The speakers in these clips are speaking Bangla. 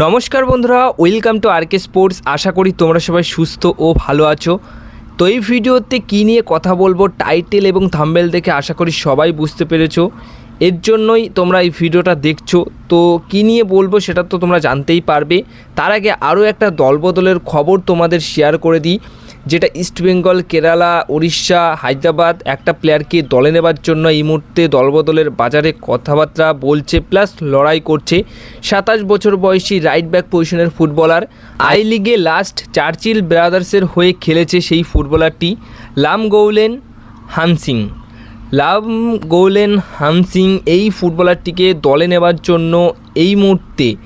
নমস্কার বন্ধুরা, welcome to R K sports. আশা করি তোমরা সবাই সুস্থ ও ভালো আছো। তো এই ভিডিওতে কী নিয়ে কথা বলব, টাইটেল এবং থাম্বেল দেখে আশা করি সবাই বুঝতে পেরেছ। এর জন্যই তোমরা এই ভিডিওটা দেখছ। তো কী নিয়ে বলব সেটা তো তোমরা জানতেই পারবে। তার আগে আরও একটা দলবদলের খবর তোমাদের শেয়ার করে দিই। যেটা ইস্টবেঙ্গল কেরালা উড়িষ্যা হায়দ্রাবাদ একটা প্লেয়ারকে দলে নেবার জন্য এই মুহূর্তে দলবদলের বাজারে কথাবার্তা বলছে প্লাস লড়াই করছে সাতাশ বছর বয়সী রাইট ব্যাক পজিশনের ফুটবলার আই লিগে লাস্ট চার্চিল ব্রাদার্সের হয়ে খেলেছে সেই ফুটবলারটি লাম গৌলেন হানসিং। লাভ গোলেন হামসিং এই ফুটবলারটিকে দলে নেবার জন্য এই মুহূর্তে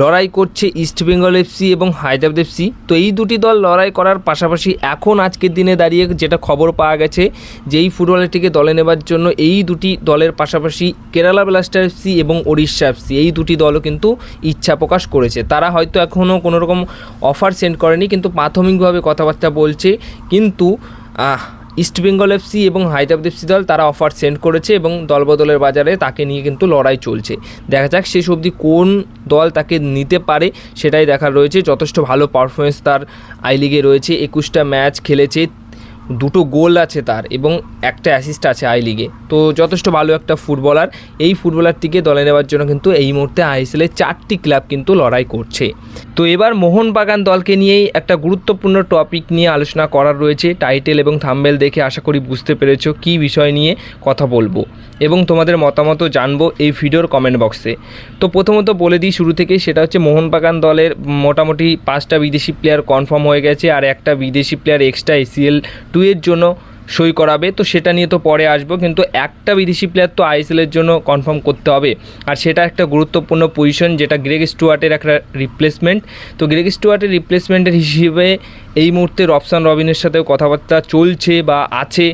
লড়াই করছে ইস্টবেঙ্গল এফসি এবং হায়দ্রাবাদ এফসি। তো এই দুটি দল লড়াই করার পাশাপাশি এখন আজকের দিনে দাঁড়িয়ে যেটা খবর পাওয়া গেছে, যে এই ফুটবলারটিকে দলে নেবার জন্য এই দুটি দলের পাশাপাশি কেরালা ব্লাস্টার এফসি এবং ওড়িশা এফসি, এই দুটি দলও কিন্তু ইচ্ছা প্রকাশ করেছে। তারা হয়তো এখনও কোনো রকম অফার সেন্ড করেনি, কিন্তু প্রাথমিকভাবে কথাবার্তা বলছে, কিন্তু ইস্টবেঙ্গল এফসি এবং হায়দ্রাবাদ এফসি দল তারা অফার সেন্ড করেছে এবং দলবদলের বাজারে তাকে নিয়ে কিন্তু লড়াই চলছে। দেখা যাক শেষ অবধি কোন দল তাকে নিতে পারে সেটাই দেখার রয়েছে। যথেষ্ট ভালো পারফরমেন্স তার আই লিগে রয়েছে। একুশটা ম্যাচ খেলেছে। দুটো গোল আছে তার এবং একটা অ্যাসিস্ট আছে আই লিগে তো যথেষ্ট ভালো একটা ফুটবলার এই ফুটবলারটিকে দলে নেওয়ার জন্য কিন্তু এই মুহূর্তে আইএসএলে চারটি ক্লাব কিন্তু লড়াই করছে। তো এবার মোহনবাগান দলকে নিয়েই একটা গুরুত্বপূর্ণ টপিক নিয়ে আলোচনা করার রয়েছে। টাইটেল এবং থাম্বেল দেখে আশা করি বুঝতে পেরেছ কী বিষয় নিয়ে কথা বলব। এবং তোমাদের মতামতও জানব এই ভিডিওর কমেন্ট বক্সে তো প্রথমত বলে দিই শুরু থেকেই, সেটা হচ্ছে মোহনবাগান দলের মোটামুটি পাঁচটা বিদেশি প্লেয়ার কনফার্ম হয়ে গেছে। আর একটা বিদেশি প্লেয়ার এক্সট্রা এসিএল টু এর জন্য সই করাবে, তো সেটা নিয়ে তো পরে আসব, কিন্তু একটা বিদেশি প্লেয়ার তো আইএসএলের জন্য কনফার্ম করতে হবে। আর সেটা একটা গুরুত্বপূর্ণ পজিশন যেটা গ্রেগ স্টুয়ার্টের একটা রিপ্লেসমেন্ট তো গ্রেগ স্টুয়ার্টের রিপ্লেসমেন্টের হিসেবে এই মুহূর্তে রবসান রবিনের সাথেও কথাবার্তা চলছে বা আছে।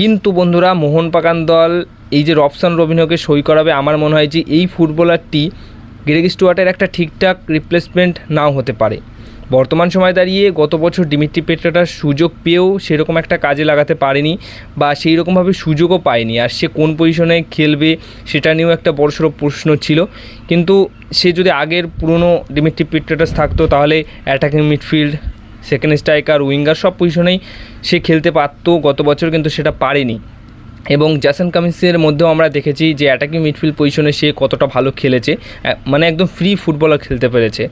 কিন্তু বন্ধুরা মোহনবাগান দল এই যে রবসান রবিনকে সই করাবে, আমার মনে হয় যে এই ফুটবলারটি গ্রেগ স্টুয়ার্টের একটা ঠিকঠাক রিপ্লেসমেন্ট নাও হতে পারে। বর্তমান সময় দাঁড়িয়ে গত বছর ডিমিট্রি পেট্রাটার সুযোগ পেয়েও সেরকম একটা কাজে লাগাতে পারেনি বা সেই রকমভাবে সুযোগও পায়নি। আর সে কোন পজিশনে খেলবে সেটা নিয়েও একটা বড়সড় প্রশ্ন ছিল। কিন্তু সে যদি আগের পুরনো ডিমিট্রি পেট্রাটাস থাকতো তাহলে attacking midfield second striker winger সব পজিশনেই সে খেলতে পারতো গত বছর কিন্তু সেটা পারেনি। এবং জ্যাসন কামিন্সের মধ্যেও আমরা দেখেছি যে অ্যাটাকিং মিডফিল্ড পজিশনে সে কতটা ভালো খেলেছে। মানে একদম ফ্রি ফুটবলার খেলতে পেরেছে।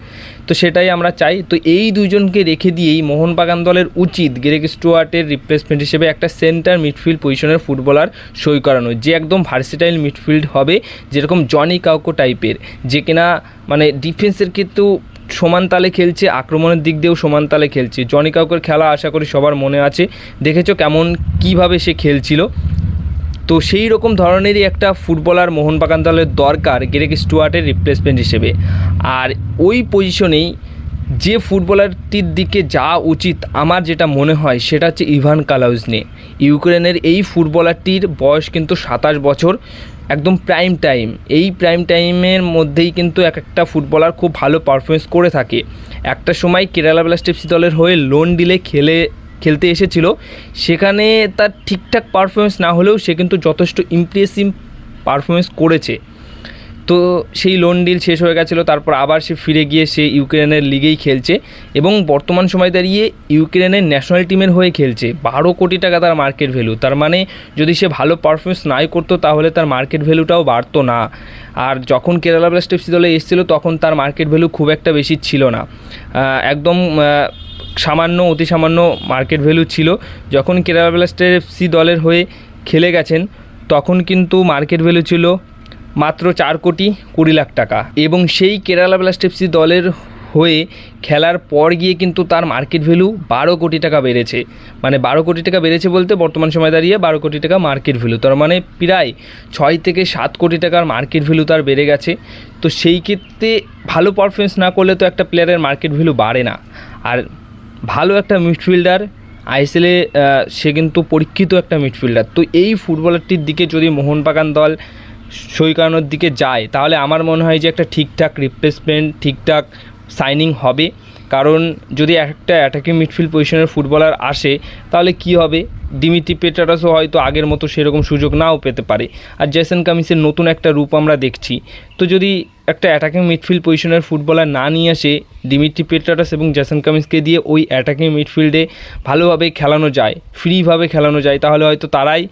তো সেটাই আমরা চাই। তো এই দুজনকে রেখে দিয়েই মোহনবাগান দলের উচিত গ্রেগ স্টুয়ার্টের রিপ্লেসমেন্ট হিসেবে একটা সেন্টার মিডফিল্ড পজিশনের ফুটবলার সই করানো। যে একদম ভার্সিটাইল মিডফিল্ড হবে, যেরকম জনি কাউকো টাইপের যে কিনা মানে ডিফেন্সের কিন্তু সমান তালে খেলছে, আক্রমণের দিক দিয়েও সমান তালে খেলছে। জনি কাউকের খেলা আশা করি সবার মনে আছে। দেখেছ কেমন, কীভাবে সে খেলছিল। তো সেই রকম ধরনেরই একটা ফুটবলার মোহনবাগান দলের দরকার গ্রেগ স্টুয়ার্টের রিপ্লেসমেন্ট হিসেবে। আর ওই পজিশনেই যে ফুটবলারটির দিকে যাওয়া উচিত আমার যেটা মনে হয় সেটা হচ্ছে ইভান কালাউজনে। ইউক্রেনের এই ফুটবলারটির বয়স কিন্তু সাতাশ বছর, একদম প্রাইম টাইম এই প্রাইম টাইমের মধ্যেই কিন্তু এক একটা ফুটবলার খুব ভালো পারফরমেন্স করে থাকে। একটা সময় কেরালা ব্লাস্টেপসি দলের হয়ে লোন ডিলে খেলে খেলতে এসেছিল। সেখানে তার ঠিকঠাক পারফরমেন্স না হলেও সে কিন্তু যথেষ্ট ইমপ্রেসিভ পারফরমেন্স করেছে। তো সেই লোন ডিল শেষ হয়ে গেছিল, তারপর আবার সে ফিরে গিয়ে সে ইউক্রেনের লিগেই খেলছে এবং বর্তমান সময় দাঁড়িয়ে ইউক্রেনের ন্যাশনাল টিমের হয়ে খেলছে। বারো কোটি টাকা তার মার্কেট ভ্যালু তার মানে যদি সে ভালো পারফরমেন্স নাই করতো, তাহলে তার মার্কেট ভ্যালুটাও বাড়তো না। আর যখন কেরালা ব্লাস্টেপসি দলে এসেছিল, তখন তার মার্কেট ভ্যালু খুব একটা বেশি ছিল না। একদম সামান্য, অতি সামান্য মার্কেট ভ্যালু ছিল। যখন কেরালা ব্লাস্টার এফসি দলের হয়ে খেলে গেছেন, তখন কিন্তু মার্কেট ভ্যালু ছিল মাত্র চার কোটি কুড়ি লাখ টাকা। এবং সেই কেরালা ব্লাস্ট এফসি দলের হয়ে খেলার পর গিয়ে কিন্তু তার মার্কেট ভ্যালু বারো কোটি টাকা বেড়েছে। মানে বারো কোটি টাকা বেড়েছে বলতে বর্তমান সময় দাঁড়িয়ে বারো কোটি টাকা মার্কেট ভ্যালু তার মানে প্রায় ছয় থেকে সাত কোটি টাকার মার্কেট ভ্যালু তার বেড়ে গেছে। তো সেই ক্ষেত্রে ভালো পারফরমেন্স না করলে তো একটা প্লেয়ারের মার্কেট ভ্যালু বাড়ে না। আর ভালো একটা মিডফিল্ডার আইএসএলে সে কিন্তু পরীক্ষিত একটা মিডফিল্ডার তো এই ফুটবলারটির দিকে যদি মোহনবাগান দল সই দিকে যায়, তাহলে আমার মনে হয় যে একটা ঠিকঠাক রিপ্লেসমেন্ট ঠিকঠাক সাইনিং হবে। কারণ যদি একটা অ্যাটাকিং মিডফিল্ড পজিশনের ফুটবলার আসে, তাহলে কি হবে? ডিমিটি পেটারাসও হয়তো আগের মতো সেরকম সুযোগ নাও পেতে পারে। আর জেসন কামিসের নতুন একটা রূপ আমরা দেখছি। তো যদি একটা অ্যাটাকিং মিডফিল্ড পজিশনের ফুটবলার না নিয়ে আসে ডিমিট্রি পেট্রাটাস এবং জেসন কামিন্সকে দিয়ে ওই অ্যাটাকিং মিডফিল্ডে ভালোভাবে খেলানো যায় ফ্রিভাবে খেলানো যায়, তাহলে হয়তো তারাই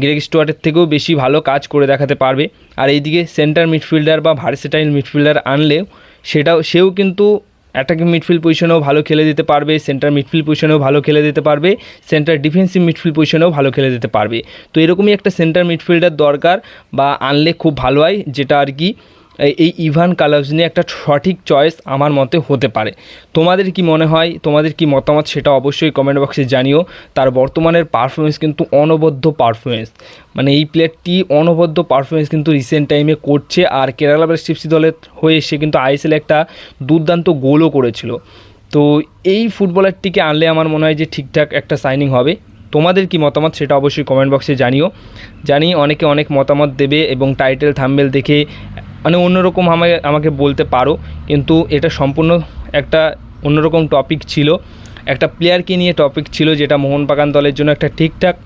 গ্রেগ স্টুয়ার্টের থেকেও বেশি ভালো কাজ করে দেখাতে পারবে। আর এইদিকে সেন্টার মিডফিল্ডার বা ভার্সেটাইল মিডফিল্ডার আনলেও সেটাও, সেও কিন্তু অ্যাটাকিং মিডফিল্ড পজিশনেও ভালো খেলে দিতে পারবে সেন্টার মিডফিল্ড পজিশনেও ভালো খেলে দিতে পারবে সেন্টার ডিফেন্সিভ মিডফিল্ড পজিশনেও ভালো খেলে দিতে পারবে। তো এরকমই একটা সেন্টার মিডফিল্ডার দরকার বা আনলে খুব ভালো হয়, যেটা আর কি এই- ইভান কালাভসনি একটা সঠিক চয়েস আমার মতে হতে পারে। তোমাদের কি মনে হয়? তোমাদের কি মতামত? সেটা অবশ্যই কমেন্ট বক্সে জানিও। তার বর্তমানের পারফরমেন্স কিন্তু অনবদ্য পারফরমেন্স মানে এই প্লেয়ারটি অনবদ্য পারফরমেন্স কিন্তু রিসেন্ট টাইমে করছে আর কেরালা ব্লাস্টার্স দলের হয়ে সে কিন্তু আইএসএল একটা দুর্দান্ত গোলও করেছিল। তো এই ফুটবলারটিকে আনলে আমার মনে হয় যে ঠিকঠাক একটা সাইনিং হবে। তোমাদের কি মতামত? সেটা অবশ্যই কমেন্ট বক্সে জানিও। জানি অনেকে অনেক মতামত দেবে এবং টাইটেল থাম্বেল দেখে মানে অন্যরকম আমাকে আমাকে বলতে পারো। কিন্তু এটা সম্পূর্ণ একটা অন্যরকম টপিক ছিল। একটা প্লেয়ারকে নিয়ে টপিক ছিল যেটা মোহনবাগান দলের জন্য একটা ঠিকঠাক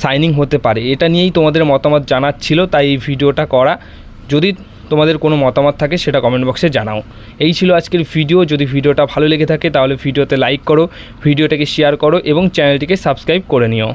সাইনিং হতে পারে। এটা নিয়েই তোমাদের মতামত জানার ছিল তাই এই ভিডিওটা করা। যদি তোমাদের কোনো মতামত থাকে, সেটা কমেন্ট বক্সে জানাও। এই ছিল আজকের ভিডিও যদি ভিডিওটা ভালো লেগে থাকে, তাহলে ভিডিওতে লাইক করো ভিডিওটাকে শেয়ার করো এবং চ্যানেলটিকে সাবস্ক্রাইব করে নিও।